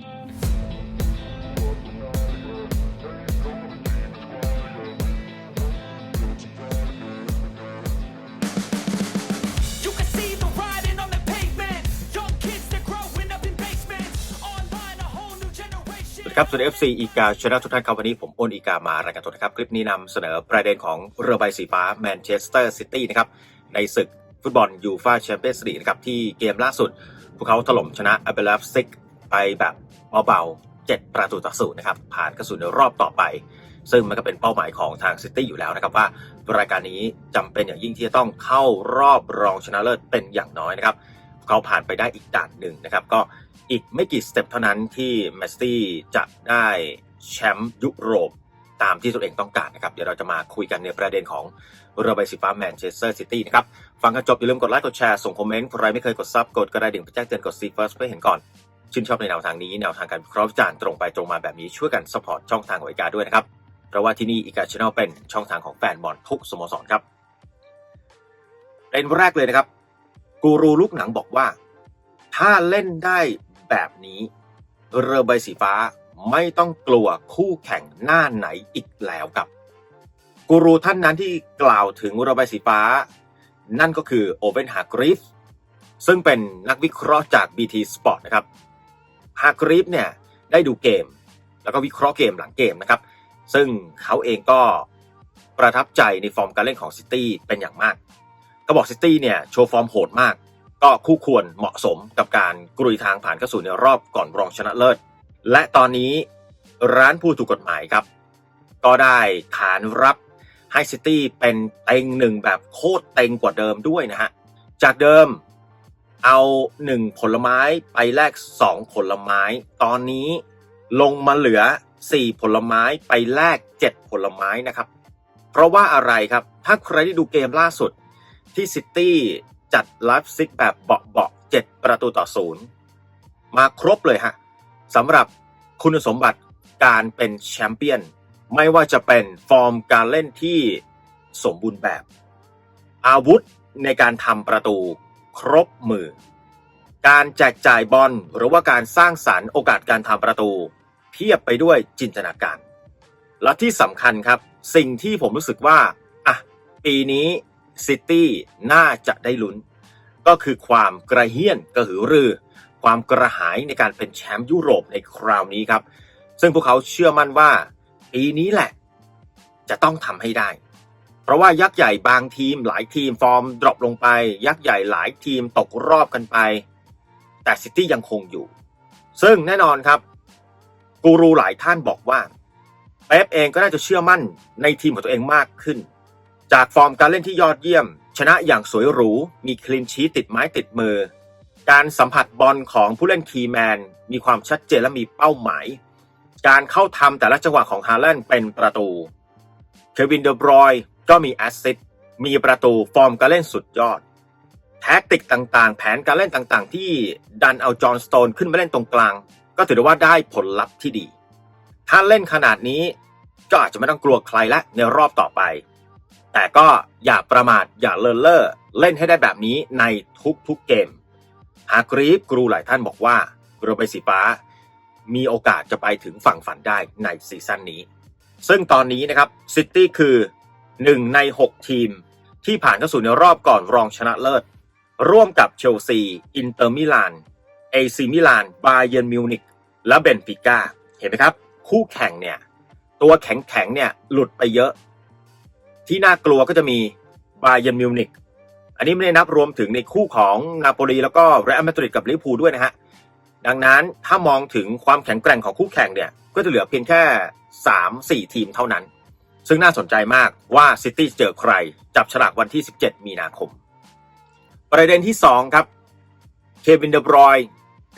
ครับสวัสดี FC อีกาชนะทุกท่านครับวันนี้ผมอ้นอีกามารายงานตัวนะครับ คลิปนี้นำเสนอประเด็นของเรือใบสีฟ้าแมนเชสเตอร์ซิตี้นะครับในศึกฟุตบอลยูฟาแชมเปี้ยนส์ลีกนะครับที่เกมล่าสุด พวกเขาถล่มชนะอเบลฟซิก ไปแบบเบาๆ7ประตูต่อศูนย์นะครับผ่านกระสุนในรอบต่อไป ซึ่งมันก็เป็นเป้าหมายของทางซิตี้อยู่แล้วนะครับว่ารายการนี้จำเป็นอย่างยิ่งที่จะต้องเข้ารอบรองชนะเลิศเป็นอย่างน้อยนะครับเขาผ่านไปได้อีกด่านหนึ่งนะครับ ก็อีกไม่กี่สเต็ปเท่านั้นที่แมสตี้จะได้แชมป์ยุโรปตามที่ตัวเองต้องการนะครับ เดี๋ยวเราจะมาคุยกันในประเด็นของเรือใบสีฟ้าแมนเชสเตอร์ซิตี้นะครับ ฟังกันจบอย่าลืมกดไลค์กดแชร์ ส่งคอมเมนต์ใครไม่เคยกดซับกดกระดิ่งไปแจ้งเตือนกดซีเฟิร์สเพื่อเห็นก่อน ชื่นชอบในแนวทางนี้แนวทางการวิเคราะห์จารณ์ตรงไปตรงมาแบบนี้ช่วยกันสปอร์ตช่องทางของอีกาด้วยนะครับ เพราะว่าที่นี่อีกาชแนลเป็นช่องทางของแฟนบอลทุกสโมสรครับเป็นแรกเลยนะครับ กูรูลูกหนังบอกว่า ถ้าเล่นได้แบบนี้เรือใบสีฟ้าไม่ต้องกลัวคู่แข่งหน้าไหนอีกแล้วครับกูรูท่านนั้นที่กล่าวถึงเรือใบสีฟ้า นั่นก็คือโอเวนฮากริฟซึ่งเป็นนักวิเคราะห์จาก BT Sport นะครับ ฮากริฟเนี่ยได้ดูเกม แล้วก็วิเคราะห์เกมหลังเกมนะครับ ซึ่งเขาเองก็ประทับใจในฟอร์มการเล่นของซิตี้เป็นอย่างมาก ก็บอกซิตี้เนี่ยโชว์ฟอร์มโหดมาก ก็คู่ควรเหมาะสมกับการกรุยทางผ่านเข้าสู่ในรอบก่อนรองชนะเลิศ และตอนนี้ร้านผู้ถูกกฎหมายครับ ก็ได้ขานรับให้ซิตี้เป็นเต็งหนึ่งแบบโคตรเต็งกว่าเดิมด้วยนะฮะ จากเดิม เอาหนึ่งผลไม้ไปแลกสองผลไม้ ตอนนี้ลงมาเหลือสี่ผลไม้ไปแลกเจ็ดผลไม้นะครับ เพราะว่าอะไรครับ ถ้าใครได้ดูเกมล่าสุดที่ซิตี้จัดไลฟ์ซิกแบบเบาๆเจ็ดประตูต่อศูนย์มาครบเลยฮะสำหรับคุณสมบัติการเป็นแชมเปี้ยน ไม่ว่าจะเป็นฟอร์มการเล่นที่สมบูรณ์แบบ อาวุธในการทำประตู ครบมือ การแจกจ่ายบอลหรือว่าการสร้างสารรค์โอกาสการทำประตู เพียบไปด้วยจินตนาการ และที่สำคัญครับ สิ่งที่ผมรู้สึกว่าอะปีนี้ซิตี้น่าจะได้ลุ้น ก็คือความกระเฮี้ยนกระหือรือ ความกระหายในการเป็นแชมป์ยุโรปในคราวนี้ครับ ซึ่งพวกเขาเชื่อมั่นว่า ปีนี้แหละ จะต้องทำให้ได้ เพราะว่ายักษ์ใหญ่บางทีมหลายทีมฟอร์มดรอปลงไป ยักษ์ใหญ่หลายทีมตกรอบกันไป แต่ซิตี้ยังคงอยู่ ซึ่งแน่นอนครับกูรูหลายท่านบอกว่าเป๊ปเองก็น่าจะเชื่อมั่นในทีมของตัวเองมากขึ้น จากฟอร์มการเล่นที่ยอดเยี่ยม ชนะอย่างสวยหรู มีคลีนชีติดไม้ติดมือ การสัมผัสบอลของผู้เล่นคีแมน มีความชัดเจนและมีเป้าหมาย การเข้าทำแต่ละจังหวะของฮาแลนด์เป็นประตู เควินเดอบรอย ก็มีแอสซิสต์มีประตูฟอร์มการเล่นสุดยอด แท็กติกต่างๆ แผนการเล่นต่างๆ ที่ดันเอาจอห์นสโตนขึ้นมาเล่นตรงกลาง ก็ถือว่าได้ผลลัพธ์ที่ดี ถ้าเล่นขนาดนี้ก็อาจจะไม่ต้องกลัวใครละในรอบต่อไป แต่ก็อย่าประมาทอย่าเลินเล่อเล่นให้ได้แบบนี้ในทุกๆเกม หากรีฟกรูหลายท่านบอกว่าเรือใบสีฟ้า มีโอกาสจะไปถึงฝั่งฝันได้ในซีซั่นนี้ ซึ่งตอนนี้นะครับซิตี้คือ 1ใน 6 ทีม ที่ผ่านเข้าสู่ในรอบก่อนรองชนะเลิศ ร่วมกับเชลซี อินเตอร์มิลาน เอซีมิลาน บาเย r n มิวนิกและเบนฟิก้า เห็นไหมครับ คู่แข่งเนี่ย ตัวแข็งๆเนี่ยหลุดไปเยอะ ที่น่ากลัวก็จะมีบาเย r n มิวนิกอันนี้ไม่ได้นับรวมถึงในคู่ของนาโปลีแล้วก็เรอัลมาดริดกับลิเวอร์พูลด้วยนะฮะดังนั้นถ้ามองถึงความแข็งแกร่งของคู่แข่งเนี่ย ก็จะเหลือเพียงแค่ 3-4 ทีมเท่านั้น ซึ่งน่าสนใจมากว่าซิตี้เจอใคร จับฉลากวันที่ 17 มีนาคม ประเด็นที่ 2 ครับ เควินเดบรอย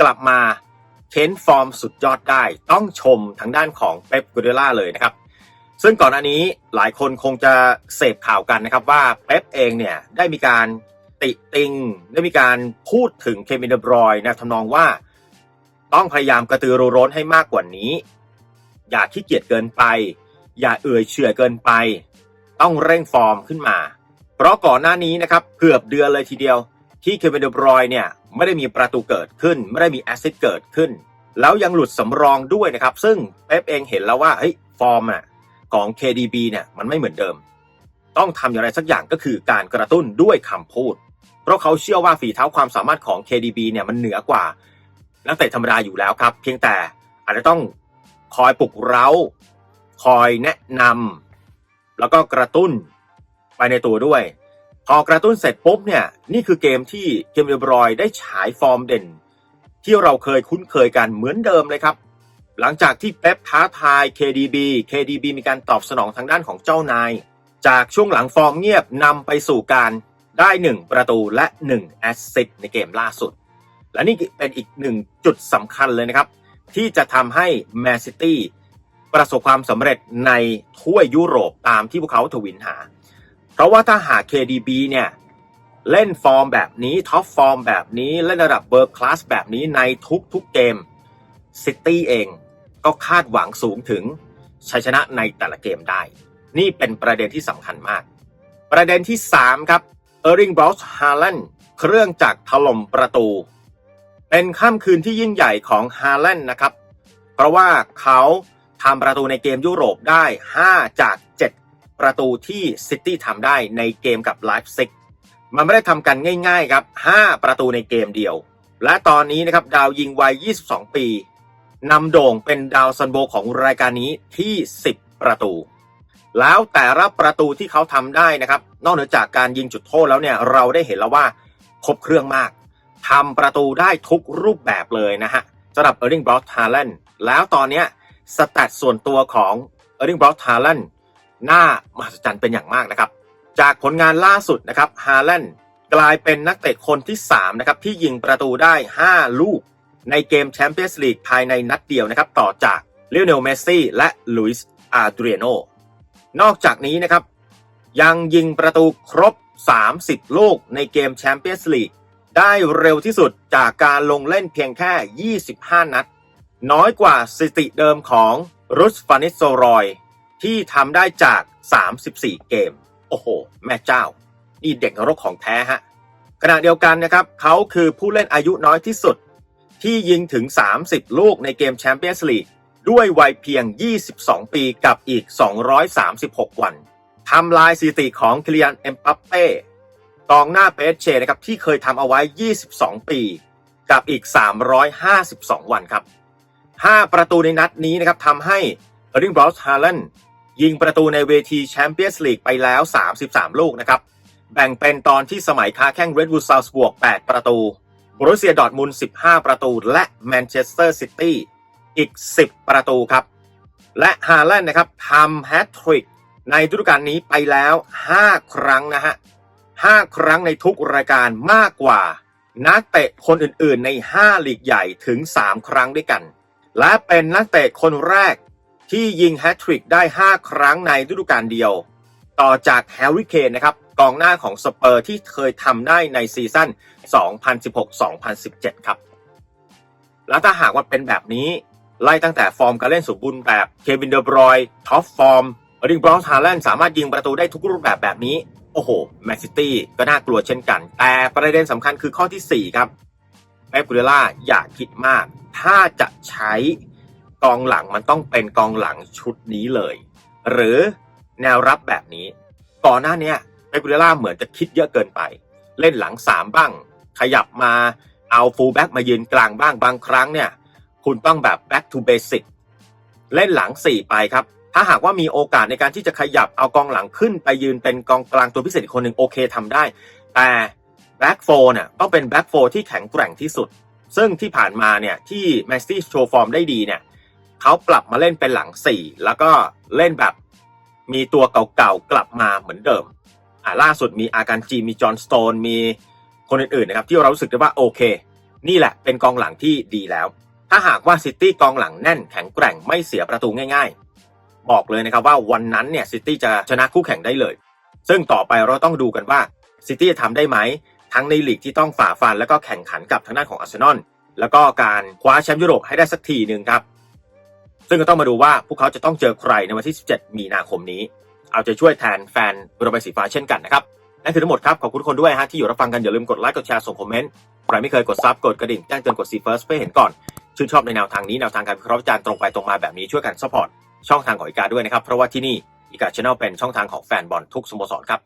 กลับมาเค้นฟอร์มสุดยอดได้ ต้องชมทางด้านของเป๊ปกูเดล่าเลยนะครับ ซึ่งก่อนอันนี้หลายคนคงจะเสพข่าวกันนะครับว่าเป๊ปเองเนี่ยได้มีการติติง ได้มีการพูดถึงเควินเดบรอยนะทำนองว่าต้องพยายามกระตือรือร้นให้มากกว่านี้ อย่าขี้เกียจเกินไป อย่าเอื่อยเฉื่อยเกินไป ต้องเร่งฟอร์มขึ้นมา เพราะก่อนหน้านี้นะครับเกือบเดือนเลยทีเดียว ที่เควินเดบรอยเนี่ยไม่ได้มีประตูเกิดขึ้น ไม่ได้มีแอสซิสเกิดขึ้น แล้วยังหลุดสำรองด้วยนะครับ ซึ่งเป๊ปเองเห็นแล้วว่าเฮ้ยฟอร์มอะของ KDB เนี่ยมันไม่เหมือนเดิม ต้องทำอย่างไรสักอย่างก็คือการกระตุ้นด้วยคำพูด เพราะเขาเชื่อว่าฝีเท้าความสามารถของ KDB เนี่ยมันเหนือกว่านักเตะธรรมดาอยู่แล้วครับ เพียงแต่อาจจะต้องคอยปลุกเร้า คอยแนะนำแล้วก็กระตุ้นไปในตัวด้วย พอกระตุ้นเสร็จปุ๊บเนี่ยนี่คือเกมที่เกมเดบรอยได้ฉายฟอร์มเด่น ที่เราเคยคุ้นเคยกันเหมือนเดิมเลยครับ หลังจากที่เป๊ปท้าทาย KDB KDB มีการตอบสนองทางด้านของเจ้านาย จากช่วงหลังฟอร์มเงียบนำไปสู่การได้ 1 ประตูและ1แอสซิสต์ในเกมล่าสุด และนี่เป็นอีกหนึ่งจุดสำคัญเลยนะครับ ที่จะทำให้แมนซิตี้ ประสบความสำเร็จในถ้วยยุโรปตามที่พวกเขาทวินหา เพราะว่าถ้าหาก KDB เนี่ยเล่นฟอร์มแบบนี้ท็อปฟอร์มแบบนี้เล่นระดับเบอร์คลาสแบบนี้ในทุกๆเกมซิตี้เองก็คาดหวังสูงถึงชัยชนะในแต่ละเกมได้ นี่เป็นประเด็นที่สำคัญมาก ประเด็นที่ 3 ครับเออริงบรอสฮา l ลนเครื่องจักรถล่มประตู เป็นค่ำคืนที่ยิ่งใหญ่ของฮา l ลนนะครับ เพราะว่าเขา ทำประตูในเกมยุโรปได้ 5 จาก 7 ประตูที่ซิตี้ทำได้ในเกมกับไลฟ์ซิกมันไม่ได้ทำกันง่ายๆครับ 5 ประตูในเกมเดียว และตอนนี้นะครับดาวยิงวัย 22 ปีนำโด่งเป็นดาวซันโบของรายการนี้ที่ 10 ประตู แล้วแต่ละประตูที่เขาทำได้นะครับ นอกเหนือจากการยิงจุดโทษแล้วเนี่ยเราได้เห็นแล้วว่าครบเครื่องมากทำประตูได้ทุกรูปแบบเลยนะฮะสำหรับเออร์ n ิงบรอสฮา l ลนแล้วตอนเนี้ย สแตทส่วนตัวของเออร์ n ิงบรอสฮา l ลนน่ามหัศจรรย์เป็นอย่างมากนะครับ จากผลงานล่าสุดนะครับฮา l ลนกลายเป็นนักเตะคนที่3นะครับที่ยิงประตูได้ 5 ลูก ในเกมแชมเปี้ยนส์ลีกภายในนัดเดียวนะครับ ต่อจากเลโอเนลเมสซี่และลุยส์อาร์เดรียโนนอกจากนี้นะครับ ยังยิงประตูครบ 30 ลูกในเกมแชมเปี้ยนส์ลีกได้เร็วที่สุดจากการลงเล่นเพียงแค่ 25 นัด น้อยกว่าสถิติเดิมของรุสฟานิสโซรอย ที่ทำได้จาก 34 เกม โอ้โห แม่เจ้า นี่เด็กนรกของแท้ฮะ ขณะเดียวกันนะครับ เขาคือผู้เล่นอายุน้อยที่สุด ที่ยิงถึง 30 ลูกในเกมแชมเปี้ยนส์ลีกด้วยวัยเพียง 22 ปีกับอีก 236 วันทำลายสถิติของคิลิยันเอ็มปัปเป้กองหน้าเปเชนะครับที่เคยทำเอาไว้ 22 ปี กับอีก 352 วันครับ 5 ประตูในนัดนี้นะครับทำให้เออร์ n ิงบรอสฮา l ลนยิงประตูในเวทีแชมเปี้ยนส์ลีกไปแล้ว 33 ลูกนะครับ แบ่งเป็นตอนที่สมัยค้าแข่งเรด d ู l ซาวส์บวก 8 ประตูบรูเซียดอร์ทมุน15 ประตู และแมนเชสเตอร์ซิตี้อีก 10 ประตูครับ และฮา l ลนนะครับทำแฮตทริกในฤดูกาลนี้ไปแล้ว 5 ครั้งนะฮะ 5 ครั้งในทุกรายการมากกว่า นักเตะคนอื่นๆใน 5 ลีกใหญ่ถึง 3 ครั้งด้วยกัน และเป็นนักเตะคนแรกที่ยิงแฮตทริกได้ 5 ครั้งในฤดูกาลเดียว ต่อจากแฮร์รี่เคนนะครับกองหน้าของสเปอร์ที่เคยทำได้ในซีซั่น 2016-2017 ครับ แล้วถ้าหากว่าเป็นแบบนี้ ไล่ตั้งแต่ฟอร์มการเล่นสมบูรณ์แบบเควินเดอร์บรอยท็อปฟอร์มริงบรอสฮาแลนด์สามารถยิงประตูได้ทุกรูปแบบแบบนี้ โอ้โห แมนซิตี้ก็น่ากลัวเช่นกัน แต่ประเด็นสำคัญคือข้อทีสี่4 ครับ เป๊ปกูเดล่าอย่าคิดมาก ถ้าจะใช้กองหลังมันต้องเป็นกองหลังชุดนี้เลย หรือแนวรับแบบนี้ ก่อนหน้านี้ยเปกูเดล่าเหมือนจะคิดเยอะเกินไป เล่นหลังสามบ้าง ขยับมาเอาฟูลแบ็กมายืนกลางบ้างบางครั้งเนี่ย คุณต้องแบบ back to basic เล่นหลัง4ไปครับ ถ้าหากว่ามีโอกาสในการที่จะขยับเอากองหลังขึ้นไปยืนเป็นกองกลางตัวพิเศษอีกคนหนึ่งโอเคทำได้ แต่ back four เนี่ยต้องเป็น back four ที่แข็งแกร่งที่สุด ซึ่งที่ผ่านมาเนี่ยที่แมนซิตี้โชว์ฟอร์มได้ดีเนี่ยเขาปรับมาเล่นเป็นหลัง 4 แล้วก็เล่นแบบมีตัวเก่าๆกลับมาเหมือนเดิมอ่าล่าสุดมีอาการจีมีจอห์นสโตนมีคนอื่นๆนะครับที่เรารู้สึกได้ว่าโอเค นี่แหละเป็นกองหลังที่ดีแล้ว ถ้าหากว่าซิตี้กองหลังแน่นแข็งแกร่งไม่เสียประตูง่าย ๆ บอกเลยนะครับว่าวันนั้นเนี่ยซิตี้จะชนะคู่แข่งได้เลย ซึ่งต่อไปเราต้องดูกันว่าซิตี้จะทำได้ไหม ทั้งในลีกที่ต้องฝ่าฟันแล้วก็แข่งขันกับทางด้านของอาร์เซนอลแล้วก็การคว้าแชมป์ยุโรปให้ได้สักทีหนึ่งครับ ซึ่งก็ต้องมาดูว่าพวกเขาจะต้องเจอใครในวันที่ 17 มีนาคมนี้ เอาใจช่วยแทนแฟนเรือใบสีฟ้าเช่นกันนะครับนั่นคือทั้งหมดครับ ขอบคุณทุกคนด้วยฮะที่อยู่รับฟังกันอย่าลืมกดไลค์กดแชร์ส่งคอมเมนต์ใครไม่เคยกดซับกดกระดิ่งแจ้งเตือนกดซีเฟิร์สเพื่อเห็นก่อนชื่นชอบในแนวทางนี้แนวทางการวิเคราะห์วิจารณ์ตรงไปตรงมาแบบนี้ช่วยกันซัพพอร์ตช่องทางของอีกาด้วยนะครับเพราะว่าที่นี่อีกาชแนลเป็นช่องทางของแฟนบอลทุกสโมสรครับ